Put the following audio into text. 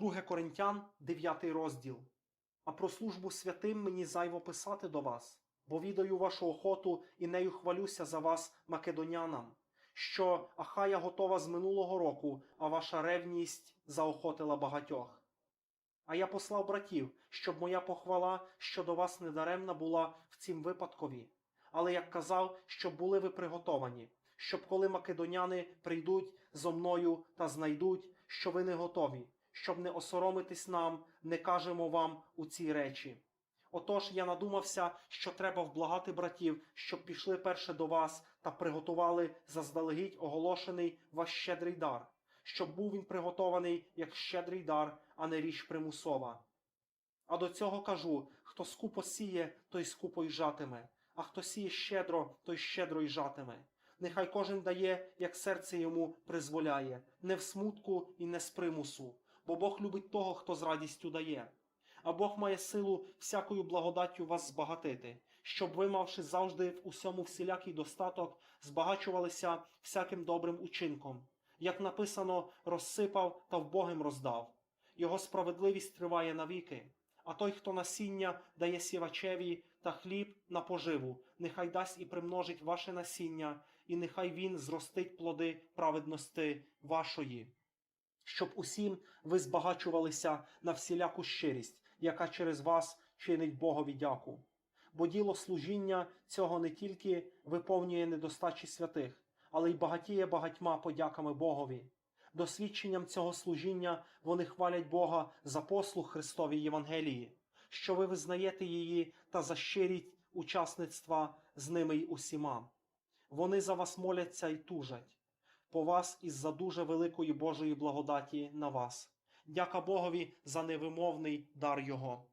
2 Коринтян, 9 розділ. А про службу святим мені зайво писати до вас, бо відаю вашу охоту і нею хвалюся за вас, македонянам, що Ахая готова з минулого року, а ваша ревність заохотила багатьох. А я послав братів, щоб моя похвала щодо вас недаремна була в цім випадкові, але як казав, щоб були ви приготовані, щоб коли македоняни прийдуть зо мною та знайдуть, що ви не готові, щоб не осоромитись нам, не кажемо вам у цій речі. Отож я надумався, що треба вблагати братів, щоб пішли перше до вас та приготували заздалегідь оголошений ваш щедрий дар, щоб був він приготований як щедрий дар, а не річ примусова. А до цього кажу: хто скупо сіє, той скупо й жатиме, а хто сіє щедро, той щедро й жатиме. Нехай кожен дає, як серце йому призволяє, не в смутку і не з примусу, бо Бог любить того, хто з радістю дає. А Бог має силу всякою благодаттю вас збагатити, щоб ви, мавши завжди в усьому всілякий достаток, збагачувалися всяким добрим учинком. Як написано, розсипав та вбогим роздав. Його справедливість триває навіки. А той, хто насіння дає сівачеві та хліб на поживу, нехай дасть і примножить ваше насіння, і нехай він зростить плоди праведності вашої, щоб усім ви збагачувалися на всіляку щирість, яка через вас чинить Богові дяку. Бо діло служіння цього не тільки виповнює недостачі святих, але й багатіє багатьма подяками Богові. Досвідченням цього служіння вони хвалять Бога за послуг Христовій Євангелії, що ви визнаєте її та за щирість учасництва з ними й усіма. Вони за вас моляться й тужать, по вас із-за дуже великої Божої благодаті на вас. Дяка Богові за невимовний дар Його.